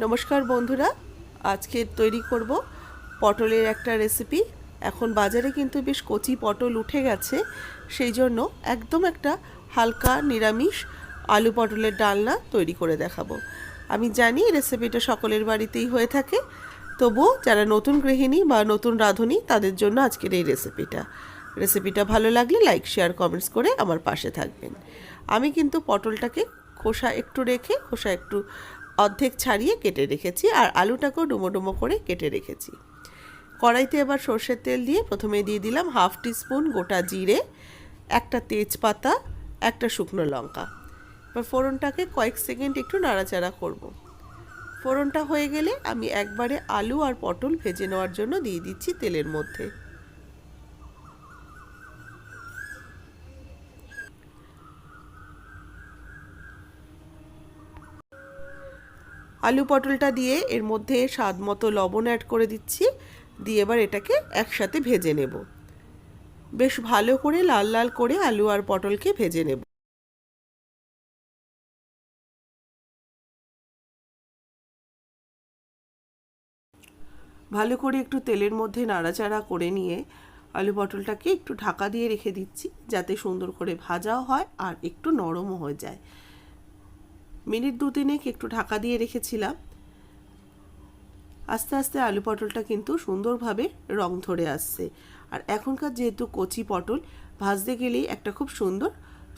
নমস্কার বন্ধুরা, আজকে তৈরি করব পটলের একটা রেসিপি এখন বাজারে কিন্তু বেশ কচি পটল উঠে গেছে, সেই জন্য একদম একটা হালকা নিরামিষ আলু পটলের ডালনা তৈরি করে দেখাবো। আমি জানি রেসিপিটা সকলের বাড়িতেই হয়ে থাকে, তবুও যারা নতুন গৃহিণী বা নতুন রাঁধুনি, তাদের জন্য আজকের এই রেসিপিটা রেসিপিটা ভালো লাগলে লাইক শেয়ার কমেন্টস করে আমার পাশে থাকবেন। আমি কিন্তু পটলটাকে খোসা একটু রেখে, খোসা একটু অর্ধেক ছাড়িয়ে কেটে রেখেছি আর আলুটাকেও ডুমো ডুমো করে কেটে রেখেছি। কড়াইতে এবার সর্ষের তেল দিয়ে প্রথমে দিয়ে দিলাম হাফ টিস্পুন গোটা জিরে, একটা তেজপাতা, একটা শুকনো লঙ্কা। এবার ফোড়নটাকে কয়েক সেকেন্ড একটু নাড়াচাড়া করব। ফোড়নটা হয়ে গেলে আমি একবারে আলু আর পটল ভেজে নেওয়ার জন্য দিয়ে দিচ্ছি তেলের মধ্যে। আলু পটলটা দিয়ে এর মধ্যে স্বাদ মতো লবণ অ্যাড করে দিচ্ছি। দিয়ে এবার এটাকে একসাথে ভেজে নেব। বেশ ভালো করে লাল লাল করে আলু আর পটলকে ভেজে নেব। ভালো করে একটু তেলের মধ্যে নাড়াচাড়া করে নিয়ে আলু পটলটাকে একটু ঢাকা দিয়ে রেখে দিচ্ছি, যাতে সুন্দর করে ভাজাও হয় আর একটু নরমও হয়ে যায়। মিনিট দু তিনেক একটু ঢাকা দিয়ে রেখেছিলাম। আস্তে আস্তে আলু পটলটা কিন্তু সুন্দরভাবে রং ধরে আসছে। আর এখনকার যেহেতু কচি পটল, ভাজতে গেলেই একটা খুব সুন্দর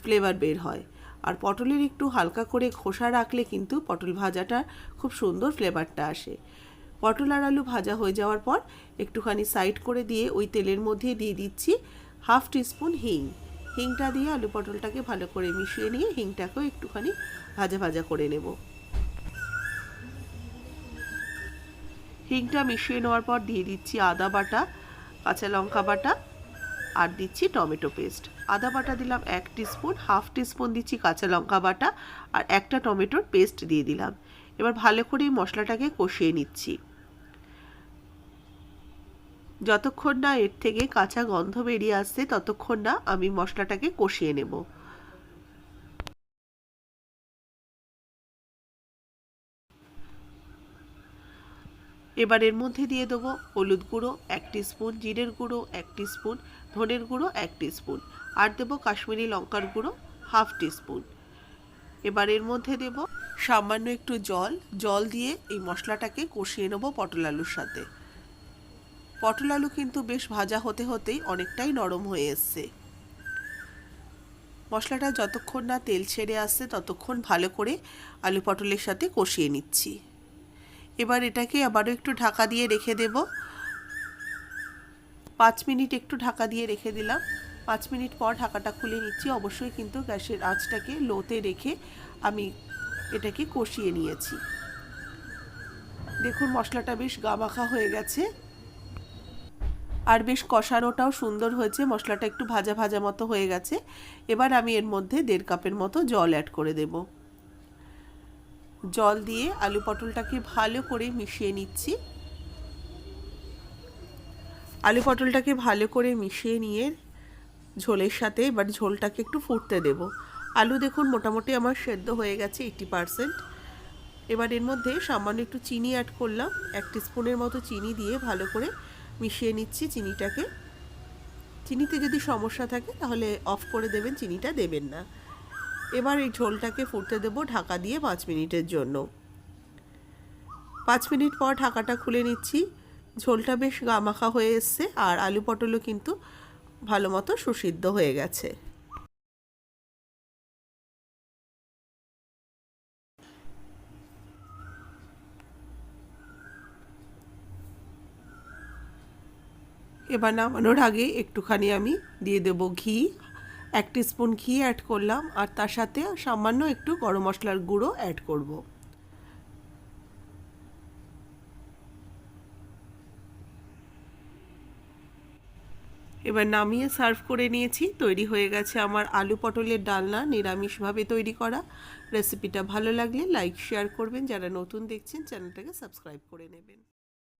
ফ্লেভার বের হয়। আর পটলের একটু হালকা করে খোসা রাখলে কিন্তু পটল ভাজাটা খুব সুন্দর ফ্লেভারটা আসে। পটল আর আলু ভাজা হয়ে যাওয়ার পর একটুখানি সাইড করে দিয়ে ওই তেলের মধ্যে দিয়ে দিচ্ছি হাফ টিস্পুন হিং। হিংটা দিয়ে আলু পটলটাকে ভালো করে মিশিয়ে নিয়ে হিংটাকেও একটুখানি ভাজা ভাজা করে নেব। হিংটা মিশিয়ে নেওয়ার পর দিয়ে দিচ্ছি আদা বাটা, কাঁচা লঙ্কা বাটা আর দিচ্ছি টমেটো পেস্ট। আদা বাটা দিলাম এক টিস্পুন, হাফ টিস্পুন দিচ্ছি কাঁচা লঙ্কা বাটা আর একটা টমেটোর পেস্ট দিয়ে দিলাম। এবার ভালো করে মশলাটাকে কষিয়ে নিচ্ছি। যতক্ষণ না এর থেকে কাঁচা গন্ধ বেরিয়ে আসছে, ততক্ষণ না আমি মশলাটাকে কষিয়ে নেব। এবার এর মধ্যে দিয়ে দেবো হলুদ গুঁড়ো, এক স্পুন জিরের গুঁড়ো, এক স্পুন ধনের গুঁড়ো, এক স্পুন আর দেবো কাশ্মীরি লঙ্কার গুঁড়ো, হাফ স্পুন এবার এর মধ্যে দেব সামান্য একটু জল। জল দিয়ে এই মশলাটাকে কষিয়ে নেব পটল আলুর সাথে। পটল আলু কিন্তু বেশ ভাজা হতে হতেই অনেকটাই নরম হয়ে এসছে। মশলাটা যতক্ষণ না তেল ছেড়ে আসছে, ততক্ষণ ভালো করে আলু পটলের সাথে কষিয়ে নিচ্ছি। এবার এটাকে আবারও একটু ঢাকা দিয়ে রেখে দেব। পাঁচ মিনিট একটু ঢাকা দিয়ে রেখে দিলাম। পাঁচ মিনিট পর ঢাকাটা খুলে নিচ্ছি। অবশ্যই কিন্তু গ্যাসের আঁচটাকে লোতে রেখে আমি এটাকে কষিয়ে নিয়েছি। দেখুন, মশলাটা বেশ গামাখা হয়ে গেছে। আর বেশ কষানোটাও সুন্দর হয়েছে, মশলাটা একটু ভাজা ভাজা মতো হয়ে গেছে। এবার আমি এর মধ্যে দেড় কাপের মতো জল অ্যাড করে দেব। জল দিয়ে আলু পটলটাকে ভালো করে মিশিয়ে নিচ্ছি। আলু পটলটাকে ভালো করে মিশিয়ে নিয়ে ঝোলের সাথে এবার ঝোলটাকে একটু ফুটতে দেব। আলু দেখুন মোটামুটি আমার সেদ্ধ হয়ে গেছে এইটি পারসেন্ট এবার এর মধ্যে সামান্য একটু চিনি অ্যাড করলাম। এক স্পুনের মতো চিনি দিয়ে ভালো করে মিশিয়ে নিচ্ছি চিনিটাকে। চিনিতে যদি সমস্যা থাকে তাহলে অফ করে দেবেন, চিনিটা দেবেন না। এবার এই ঝোলটাকে ফুটতে দেবো ঢাকা দিয়ে পাঁচ মিনিটের জন্য। পাঁচ মিনিট পর ঢাকাটা খুলে নিচ্ছি। ঝোলটা বেশ গামাখা হয়ে এসছে আর আলু পটলও কিন্তু ভালো মতো সুসিদ্ধ হয়ে গেছে। এবার নামানোর আগে একটুখানি আমি দিয়ে দেব ঘি। এক স্পুন ঘি অ্যাড করলাম আর তার সাথে সামান্য একটু গরম মশলার গুঁড়ো অ্যাড করব। এবার নামিয়ে সার্ভ করে নিয়েছি। তৈরি হয়ে গেছে আমার আলু পটলের ডালনা। নিরামিষভাবে তৈরি করা। রেসিপিটা ভালো লাগলে লাইক শেয়ার করবেন। যারা নতুন দেখছেন চ্যানেলটাকে সাবস্ক্রাইব করে নেবেন।